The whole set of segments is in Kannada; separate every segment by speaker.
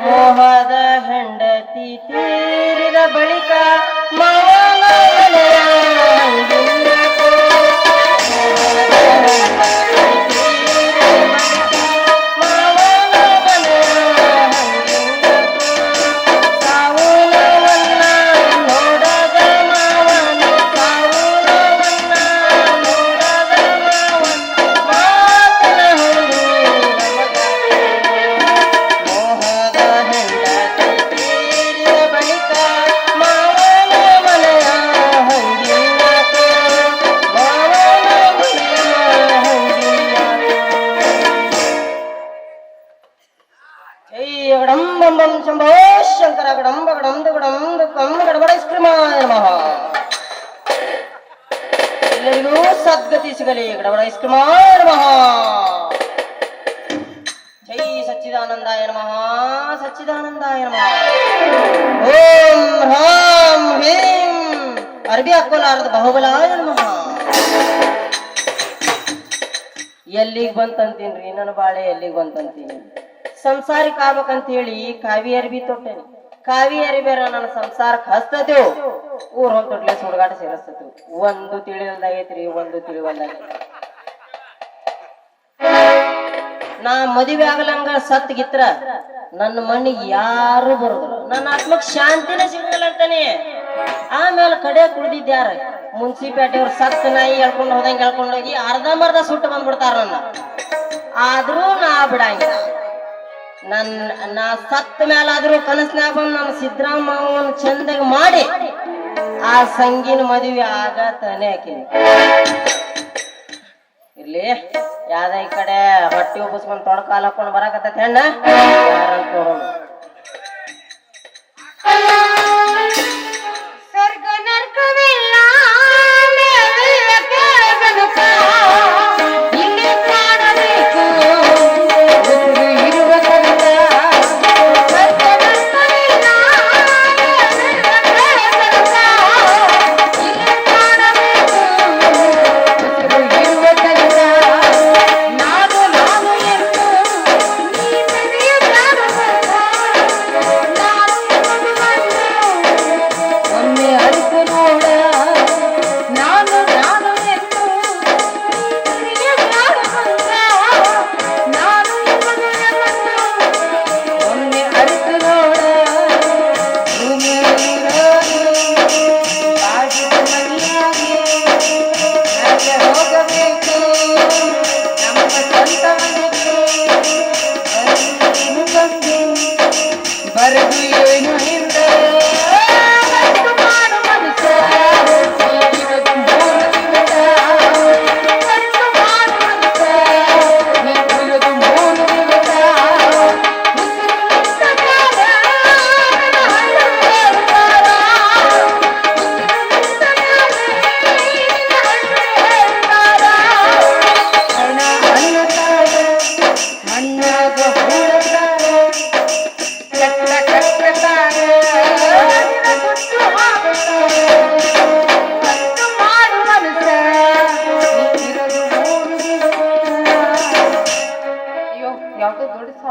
Speaker 1: ಮೋಹದ ಹೆಂಡತಿ ತೀರಿದ ಬಳಿಕ ಜೈ ಗಡಂಬಂ ಶಂಭೋ ಶಂಕರ ಗಡಂಬ ಗಡಂದು ಗಡಂದು ಕಂ ಗಡಬಡ ಐಸ್ಕ್ರೀಮಾಯ ನಮಃ ಎಲ್ಲರಿಗೂ ಸದ್ಗತಿ ಸಿಗಲಿ ಗಡಬಡ ಐಸ್ಕ್ರೀಮಾಯ ನಮಃ ಜೈ ಸಚ್ಚಿದಾನಂದಾಯ ನಮಃ ಸಚ್ಚಿದಾನಂದಾಯ ನಮಃ ಓಂ ಹ್ರಾಂ ಹ್ರೀಂ ಅರ್ಬಿ ಹಾಕೋಲಾರದ ಬಾಹುಬಲಾಯ ನಮಃ ಎಲ್ಲಿಗೆ ಬಂತಂತೀನ್ರಿ ನನ್ನ ಬಾಳೆ ಎಲ್ಲಿಗೆ ಬಂತಂತೀನಿ ಸಂಸಾರಿಕ ಆಗ್ಬೇಕಂತ ಹೇಳಿ ಕಾವಿ ಅರ್ಬಿ ತೊಟ್ಟೆನಿ. ಕಾವಿ ಅರಿಬೇರ ನನ್ನ ಸಂಸಾರಕ್ಕೆ ಹಸ್ತತೇವ್ ಊರ್ ಹೊಂದ್ ತೊಟ್ಲೆ ಸುಡುಗಾಟ ಸೇರಿಸ್ತೇವ್ ಒಂದು ತಿಳಿವಲ್ದಾಗೈತ್ರಿ ಒಂದು ತಿಳಿವಲ್ದಾಗೈತಿ ನಾ ಮದುವೆ ಆಗಲಂಗ ಸತ್ಗಿತ್ರ ನನ್ನ ಮಣ್ಣಿಗೆ ಯಾರು ಬರುದಿಲ್ಲ. ನನ್ನ ಆತ್ಮಕ್ ಶಾಂತಿನೇ ಸಿಗಲ್ಲ ಅಂತಾನೆ. ಆಮೇಲೆ ಕಡೆ ಕುಡ್ದಿದ್ದ ಯಾರ? ಮುನ್ಸಿಪಾಲ್ಟಿಯವ್ರು ಸತ್ ನಾಯಿ ಹೇಳ್ಕೊಂಡು ಹೋದಂಗೆ ಎಳ್ಕೊಂಡು ಹೋಗಿ ಅರ್ಧಂಬರ್ಧ ಸುಟ್ಟು ಬಂದ್ಬಿಡ್ತಾರ ನನ್ನ. ಆದ್ರೂ ನಾ ಬಿಡಂಗಿಲ್ಲ. ನನ್ನ ನಾ ಸತ್ತ ಮೇಲಾದ್ರೂ ಕನಸ್ನ್ಯಾಗ ಬಂದು ನಮ್ಮ ಸಿದ್ದರಾಮಯ್ಯನ ಚಂದಾಗ ಮಾಡಿ, ಆ ಸಂಗಿನ ಮದುವೆ ಆಗತಾನೆ ಆಕೆ ಇರ್ಲಿ, ಯಾವ್ದ ಈ ಕಡೆ ಹೊಟ್ಟೆ ಉಬ್ಬಿಸ್ಕೊಂಡ್ ತೊಡಕಾಲ ಹಾಕೊಂಡು ಬರಾಕತ್ತೈತಿ ಹೆಣ್ಣ? ಯಾರಂತ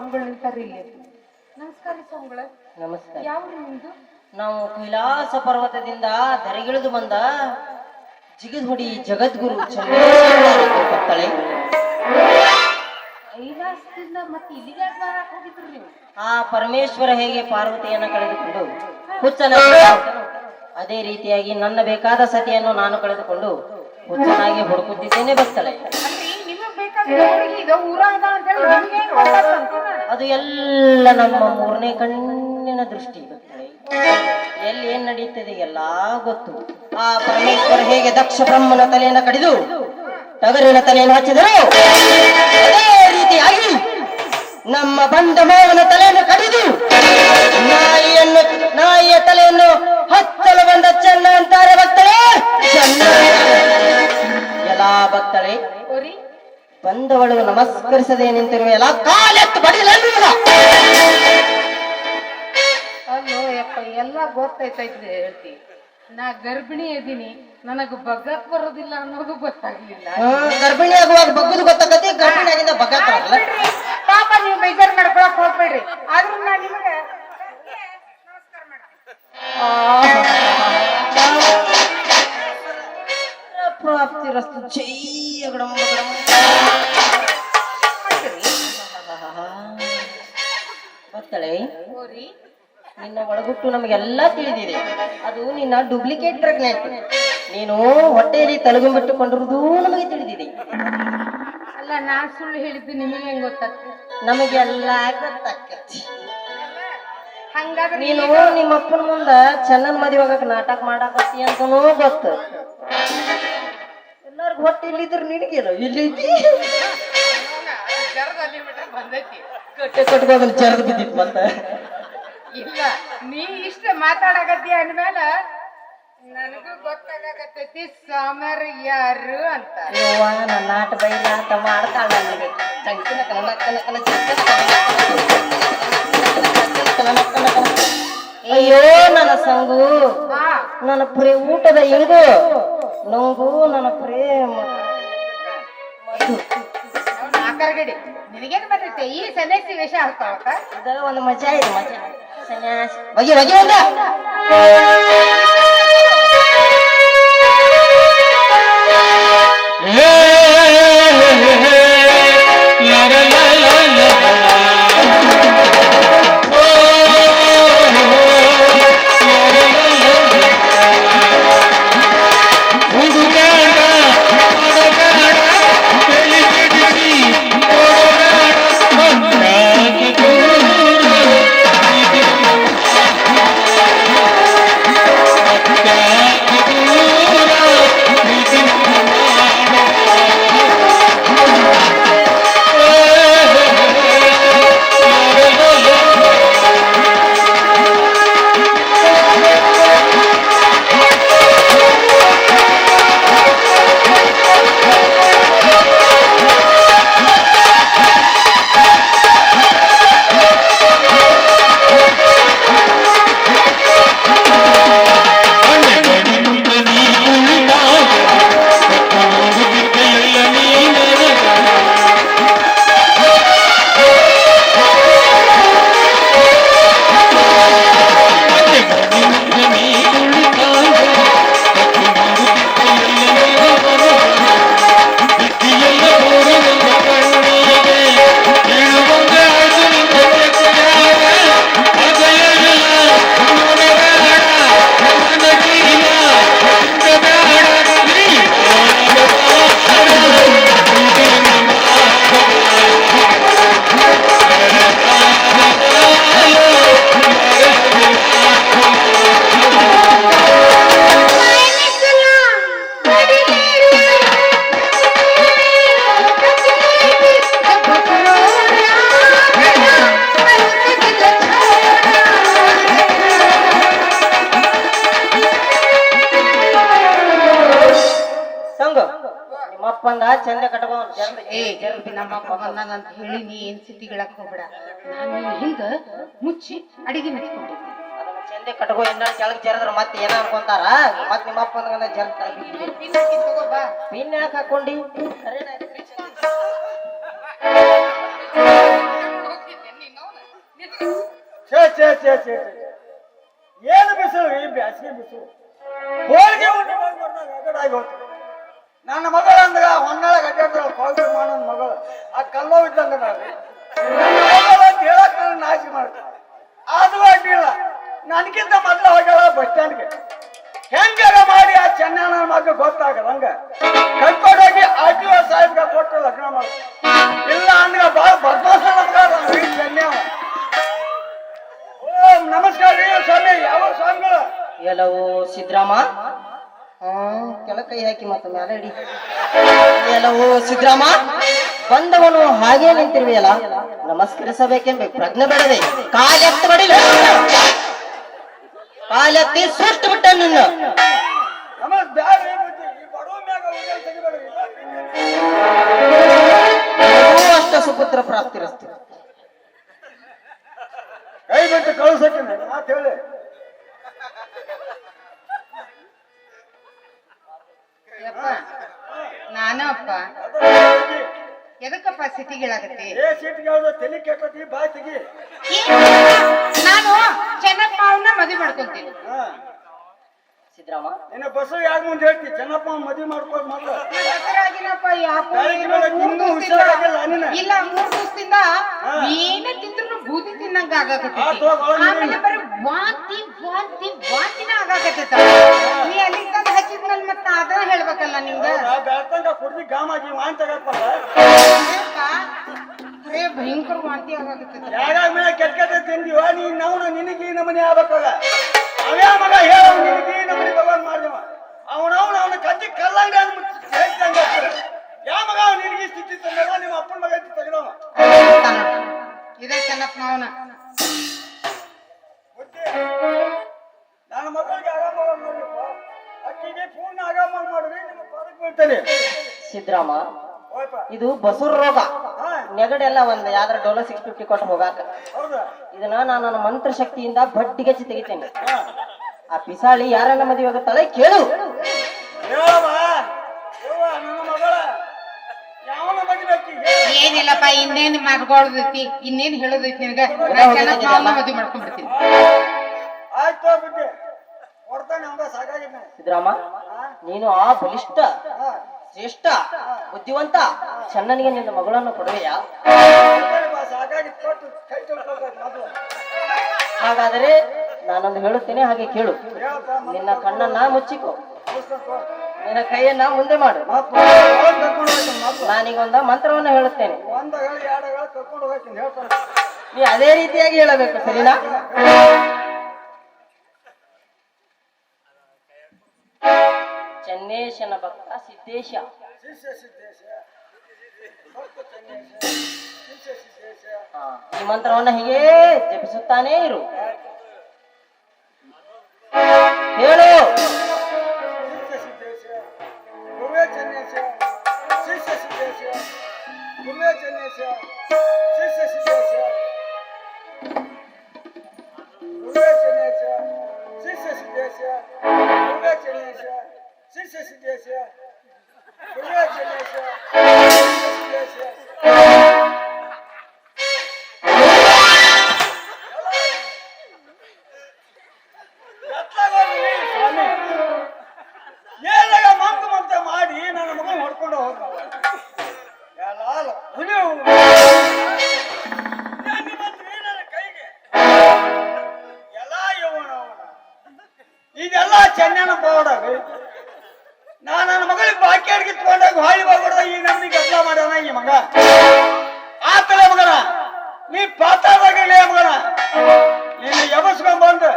Speaker 2: ಸ್ವಾಮಿಗಳು ನಿಂತಾರ ಇಲ್ಲಿ. ನಮಸ್ಕಾರ ಸ್ವಾಮಿಗಳ
Speaker 1: ನಮಸ್ಕಾರ.
Speaker 2: ಯಾವ ನಿಮ್ದು?
Speaker 1: ನಾವು ಕೈಲಾಸ ಪರ್ವತದಿಂದ ಧರೆಗಿಳಿದು ಬಂದ ಜಿಗಿದುಡಿ ಹೊಡಿ ಜಗದ್ಗುರು
Speaker 2: ಕೈಲಾಸದಿಂದ ಮತ್ತೆ ಇಲ್ಲಿಗೆ ನೀವು?
Speaker 1: ಆ ಪರಮೇಶ್ವರ ಹೇಗೆ ಪಾರ್ವತಿಯನ್ನ ಕಳೆದುಕೊಂಡು ಹುಚ್ಚನ ಅದೇ ರೀತಿಯಾಗಿ ನನ್ನ ಬೇಕಾದ ಸತಿಯನ್ನು ನಾನು ಕಳೆದುಕೊಂಡು ಹುಚ್ಚನಾಗಿ ಹುಡುಕುತ್ತಿದ್ದೇನೆ
Speaker 2: ಬರ್ತಾಳೆ ಊರ ಊರಾಗ ಅಂತ ಹೇಳಿ
Speaker 1: ಅದು ಎಲ್ಲ ನಮ್ಮ ಮೂರನೇ ಕಣ್ಣಿನ ದೃಷ್ಟಿ ಎಲ್ಲಿ ಏನ್ ನಡೀತದೆ ಎಲ್ಲ ಗೊತ್ತು. ಆ ಪರಮೇಶ್ವರ ಹೇಗೆ ದಕ್ಷ ಬ್ರಹ್ಮನ ತಲೆಯನ್ನು ಕಡಿದು ಟಗರಿನ ತಲೆಯನ್ನು ಹಚ್ಚಿದರು, ಅದೇ ರೀತಿಯಾಗಿ ನಮ್ಮ ಬಂದ ಮಾವನ ತಲೆಯನ್ನು ಕಡಿದು ನಾಯಿಯನ್ನು, ನಾಯಿಯ ತಲೆಯನ್ನು ಹತ್ತಲು ಬಂದ ಚೆನ್ನ ಅಂತಾರೆ ಭಕ್ತಳೆ ಎಲ್ಲಾ ಭಕ್ತಳೆ. ಬಂದವಳು ನಮಸ್ಕರಿಸದೆ ನಿಂತಿರುವ ಎಲ್ಲ ಕಾಲೆತ್ತು ಬಡಿಲ್ಲ
Speaker 2: ಅಯ್ಯೋ ಯಪ್ಪ ಎಲ್ಲ ಗೊತ್ತೈತೈತ್ರಿ ಹೇಳ್ತಿ. ನಾ ಗರ್ಭಿಣಿ ಇದೀನಿ ನನಗ ಬಗ್ಗಕ್ ಬರೋದಿಲ್ಲ ಅನ್ನೋದು ಗೊತ್ತಾಗ್ಲಿಲ್ಲ.
Speaker 1: ಗರ್ಭಿಣಿ ಆಗುವಾಗ ಬಗ್ಗದು ಗೊತ್ತಾಗತ್ತೆ ಗರ್ಭಿಣಿ ಆಗಿಂದ ಬಗ್ಗ ಬರಲ್ಲ
Speaker 2: ಪಾಪ ನೀವು ಬೇಜಾರ್ ಮಾಡ್ಕೊಳಕ್ ಹೋಗ್ಬೇಡ್ರಿ. ಆದ್ರೂ ನಾ ನಿಮಗೆ
Speaker 3: ಬಗಡಂ. ಗೊತ್ತಳೆ ನಿನ್ನ ಒಳಗುಟ್ಟು ನಮಗೆಲ್ಲ ತಿಳಿದಿದೆ. ಅದು ನಿನ್ನ ಡೂಪ್ಲಿಕೇಟ್ ಪ್ರೆಗ್ನೆಂಟ್ ನೀನು ಹೊಟ್ಟೆಯಲ್ಲಿ ತಲೆಗುಂಬಿಟ್ಟುಕೊಂಡಿರುವುದು ನಮಗೆ ತಿಳಿದಿದೆ.
Speaker 2: ಅಲ್ಲ ನಾ ಸುಳ್ಳು ಹೇಳಿದ್ದು ನಿಮಗೆ ಹೆಂಗ್ ಗೊತ್ತಾಗ್ತದೆ?
Speaker 3: ನಮಗೆಲ್ಲ ಗೊತ್ತಾಕತಿ
Speaker 2: ಹಂಗಾದ್ರೆ
Speaker 3: ನೀನು ನಿಮ್ಮ ಅಪ್ಪನ ಮುಂದ ಚೆನ್ನನ್ ಮದುವೆ ನಾಟಕ ಮಾಡಾಕತ್ತಿ ಅಂತನೂ ಗೊತ್ತು. ಎಲ್ಲಾರ್ಗು ಹೊಟ್ಟೆ ಇಲ್ಲಿದ್ರು ನಿನಗೇನು?
Speaker 2: ಬಂದೈತಿ.
Speaker 3: ಕಟ್ಟೆ ಕಟ್ಕೋದನ್ನ ಬಿದ್ದಿತ್ತು ಮತ್ತ.
Speaker 2: ಇಲ್ಲ ನೀ ಇಷ್ಟ ಮಾತಾಡಕತ್ತಿ ಅಂದ್ಮೇಲೆ ನನಗೂ ಗೊತ್ತಾಗಕತ್ತೈತಿ ಸಾಮರ್ ಯಾರು ಅಂತ.
Speaker 3: ಯವ್ವ ನನ್ನ ನಾಟ ಮಾಡ್ತಾಳ ನನಗೆ. ಚಂಕನ ಚಂಕನ. ಅಯ್ಯೋ ನನ್ನ ಸಂಗು ನನ್ನ ಪುರಿ ಊಟದ ಇಂಗು ನಂಗೂ
Speaker 2: ಆಕರ್ಗಡಿ ನಿನಗೇನು ಬರ್ತೈತೆ? ಈ ಸನ್ಯಾಸಿ ವೇಷ ಹಾಕ್ತಾವಕ್ಕ
Speaker 3: ಅದ ಒಂದು ಮಜಾ ಇದೆ ಮಜಾ ಸನ್ಯಾಸ. ಬಗೆ ಬಗೆ ಒಂದ. ಸಂಗು ಚಂದ
Speaker 2: ಏ ನಮ್ಮಪ್ಪ ಬಂದಾನಂತ ಹೇಳಿ ನೀ ಏನ್ ಹೋಗ್ಬೇಡ. ನಾನು ಮುಚ್ಚಿ ಅಡಿಗೆ ಮೆಚ್ಕೊಂಡಿದ್ದೆ.
Speaker 3: ಅದನ್ನ ಚಂದ ಕಟ್ಕೋ ಇನ್ನ ಕೆಳಗೆ ಜರದ್ರ ಮತ್ತೆ ಏನ ಅನ್ಕೊಂತಾರ? ಮತ್ತೆ ನಿಮ್ಮ ಅಪ್ಪ ಅಂದ್ರ ಜರ್
Speaker 2: ತಗೋ ಬಾ.
Speaker 3: ಪಿನ್ ಯಾಕೆ ಹಾಕೊಂಡಿ?
Speaker 4: ಛೇ ಛೇ ಛೇ ಛೇ ಛೇ. ಏನು ಬಿಸಿಲು ಈ ಬ್ಯಾಸಿಗೆ ಬಿಸಿಲು? ಹೋಳಿಗೆ ಊಟ ಮಾಡಿ ಬರ್ದಾಗ ಅಗಡಾಗಿ ಹೋಗ್ತದೆ. ನನ್ನ ಮಗಳ ಅಂದ್ರ ಹೊನ್ನಾಳ ಅಡ್ಡಾಡ್ತಾಳ ಕಾಲ್ ಮಾಡೋನ್ ಮಗಳು. ಆ ಕಲ್ಲೋ ಇದ್ದಂಗ ನಾನು ಅಂತ ಹೇಳಕ್ ನನ್ನ ನಾಚಿಕೆ ಮಾಡ್ತಾರೆ ಅದು ಅಡ್ಡಿಲ್ಲ ನನಗಿಂತ ಮೊದಲು ಹೋಗ್ಯಾಳ ಬಸ್ ಸ್ಟ್ಯಾಂಡ್ಗೆ. ಹೆಂಗಾರ ಮಾಡಿ ಆ ಚೆನ್ನ ಮಗ ಗೊತ್ತಾಗಲ್ಲ ಹಂಗ. ಕರ್ಕೊಂಡೋಗಿ ಆರ್ ಟಿ ಓ ಸಾಹೇಬ್ಗೆ ಕೊಟ್ಟು ಲಗ್ನ ಮಾಡ. ಇಲ್ಲ ಅಂದ್ರೆ ಭಾಳ ಬದ್ಮಾಸ ಚೆನ್ನ ನಮಸ್ಕಾರ ರೀ ಸ್ವಾಮಿ. ಯಾವ ಸ್ವಾಮಿಗಳು?
Speaker 3: ಎಲ್ಲವೂ ಸಿದ್ರಾಮ ಹಾ ಕೆಳ ಕೈ ಹಾಕಿ ಮತ್ತೆ ಮೇಲೆ ಇಡಿ. ಎಲ್ಲವೋ ಸಿದ್ದರಾಮ, ಬಂದವನು ಹಾಗೆ ನಿಂತಿರ್ವಿಯಲ್ಲ, ನಮಸ್ಕರಿಸಬೇಕೆಂಬ ಪ್ರಜ್ಞೆ ಬೇಡದೆ ಕಾಲೆತ್ತ ಬಡಿಲ ಕಾಲೆತ್ತಿ ಸುಟ್ಟು ಬಿಟ್ಟ ನಿನ್ನ. ಅಷ್ಟ ಸುಪುತ್ರ ಪ್ರಾಪ್ತಿರಸ್ತಿ.
Speaker 4: ಕೈ ಬಿಟ್ಟು ಕಳಿಸಕ್ಕೆ ಹೇಳಿ.
Speaker 2: ಯಪ್ಪ ನಾನು ಅಪ್ಪ ಎದಕ್ಕಪ್ಪ ಸಿಟಿಗಳಾಗತ್ತೆ
Speaker 4: ತಲೆ ಕೆಟ್ಟತಿ ತೆಗಿ.
Speaker 2: ನಾನು ಚೆನ್ನಪ್ಪ ಅವನ್ನ ಮದುವೆ ಮಾಡ್ಕೊಂತೀನಿ.
Speaker 1: ಸಿದ್ದರಾಮ?
Speaker 4: ನಿನ್ನ ಬಸ್ಸು ಯಾಕೆ ಮುಂದೆ ಹೇಳ್ತಿ? ಚೆನ್ನಪ್ಪ ಮದ್ವಿ ಮಾಡ್ಕೊಂಡು
Speaker 2: ಹೆಸರಾಗಿನಪ್ಪ ಯಾಕೋ
Speaker 4: ಇನ್ನೂ ಹುಷಾರಾಗಿಲ್ಲ ನೀನು.
Speaker 2: ಇಲ್ಲ ಮೂರ್ ದಿವಸದಿಂದ. ಏನೇ ತಿಂದ್ರು ಬೂದಿ ತಿನ್ನಂಗ
Speaker 4: ಆಗಾಕತ್ತಿ
Speaker 2: ಆಗಾಕತ್ತೈತಿ. ಆಮೇಲೆ. ಬರೀ ವಾಂತಿ ವಾಂತಿ ವಾಂತಿನ ಆಗಾಕತ್ತೈತ. ನೀ ಅಲ್ಲಿ ಹಚ್ಚಿದ್ಮೇಲೆ ಮತ್ತ ಅದ ಹೇಳ್ಬೇಕಲ್ಲ ನಿಮ್ಗೆ?
Speaker 4: ಬೆಳ್ತಂಗ ಕುಡ್ದಿ ಗಾಮಾಗಿ ಜೀವ ಅಂತ
Speaker 2: ಅದೇಪ್ಪ, ಬರೇ ಭಯಂಕರ ವಾಂತಿ ಆಗಾಕತ್ತೈತ.
Speaker 4: ಯಾವಾಗ ಮೇಲೆ ಕೆಟ್ಟ ಕೆಟ್ಟ ತಿಂದಿವ ನೀನ್ ನಾವು ನಿನಗೆ ಈ ನಮನಿ ಆಗ್ಬೇಕಲ್ಲ. ಅವೇ ಮಗ ಹೇಳ ನಿನಗೆ ಈ ನಮನಿ ಭಗವಾನ್ ಮಾಡ್ದವ. ಅವನವನ ಅವನ ಕತ್ತಿ ಕಲ್ಲಂಗ ಹೇಳ್ತಂಗ ಯಾವ ಮಗ ಅವ್ನು ನಿನಗೆ ಸ್ಥಿತಿ ತಂದವ ನಿಮ್ಮ ಅಪ್ಪನ ಮಗ ತೆಗೆದವ
Speaker 2: ಇದೇ ಚೆನ್ನಪ್ಪ
Speaker 4: ಪೂರ್ಣ ಪಾದಕ್ಕೆ ಬೀಳ್ತೇನೆ
Speaker 1: ಸಿದ್ದರಾಮ
Speaker 4: ಹೋಯ್ಪ.
Speaker 1: ಇದು ಬಸುರ್ ರೋಗ.
Speaker 4: ನೆಗಡೆ
Speaker 1: ನೆಗಡೆಲ್ಲ ಒಂದ್ ಯಾವ್ದಾರ ಡೋಲೋ ಸಿಕ್ಸ್ ಫಿಫ್ಟಿ ಕೊಟ್ಟು ಹೋಗಾಕ.
Speaker 4: ಹೌದಾ?
Speaker 1: ಇದನ್ನ ನಾನು ನನ್ನ ಮಂತ್ರ ಶಕ್ತಿಯಿಂದ ಬಡ್ಡಿಗೆಚ್ಚಿ ತೆಗಿತೇನೆ ಆ ಪಿಸಾಳಿ ಯಾರನ್ನ ಮದುವೆ ಆಗುತ್ತಾಳೆ ಕೇಳು.
Speaker 2: ಏನಿಲ್ಲಪ್ಪ ಇನ್ನೇನ್ ಮಾಡ್ಕೊಳ್ದೈತಿ ಇನ್ನೇನ್ ಹೇಳೋದೈತಿ ನಿನಗ? ಮದುವೆ ಮಾಡ್ಕೊಂಡ್ಬಿಡ್ತೀನಿ.
Speaker 4: ಆಯ್ತು
Speaker 1: ಸಿದ್ದರಾಮ, ನೀನು ಆ ಬಲಿಷ್ಠ, ಶ್ರೇಷ್ಠ, ಬುದ್ಧಿವಂತ ಚನ್ನನಿಗೆ ನಿನ್ನ ಮಗಳನ್ನು ಕೊಡುವೆಯಾ? ಹಾಗಾದರೆ ನಾನೊಂದು ಹೇಳುತ್ತೇನೆ, ಹಾಗೆ ಕೇಳು. ನಿನ್ನ ಕಣ್ಣನ್ನ ಮುಚ್ಚಿಕೋ. ನಿನ್ನ ಕೈಯನ್ನ ಮುಂದೆ ಮಾಡು. ನಾನೀಗೊಂದ ಮಂತ್ರವನ್ನ ಹೇಳುತ್ತೇನೆ. ನೀ ಅದೇ ರೀತಿಯಾಗಿ ಹೇಳಬೇಕು, ಸರಿನಾ? ಚೆನ್ನೇಶನ ಭಕ್ತ ಸಿದ್ದೇಶ
Speaker 4: ಶಿಷ್ಯ ಸಿದ್ದೇಶ ಭಕ್ತ ಚನ್ನೇಶ ಶಿಷ್ಯ ಸಿದ್ದೇಶ
Speaker 1: ಹಾ, ಈ ಮಂತ್ರವನ್ನ ಹೀಗೆ ಜಪಿಸುತ್ತಾನೇ ಇರು ಹೇಳು
Speaker 4: ಶಿಷ್ಯ ಶಿಷ್ಯ ಸಿದ್ದೇಶ ಇದೆಲ್ಲ ಚೆನ್ನನ ಪೌಡರ್ ಕಡೆಗೆ ತಗೊಂಡಾಗ ಹಾಳಿ ಹೋಗ್ಬಿಡ್ದ, ಈ ನಮ್ನಿ ಗದ್ದಲ ಮಾಡ್ಯಾನ ಈ ಮಗ. ಆತಲೇ ಮಗನ, ನೀ ಪಾತಾದಾಗಲೇ ಮಗನ. ನಿನ್ನ ಎಬಸ್ಕೊಂಡ್ ಬಂದು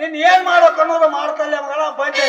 Speaker 4: ನಿನ್ ಏನ್ ಮಾಡ್ಬೇಕು ಅನ್ನೋದು ಮಾಡ್ತಲ್ಲೇ ಮಗನ, ಬಂದೆ.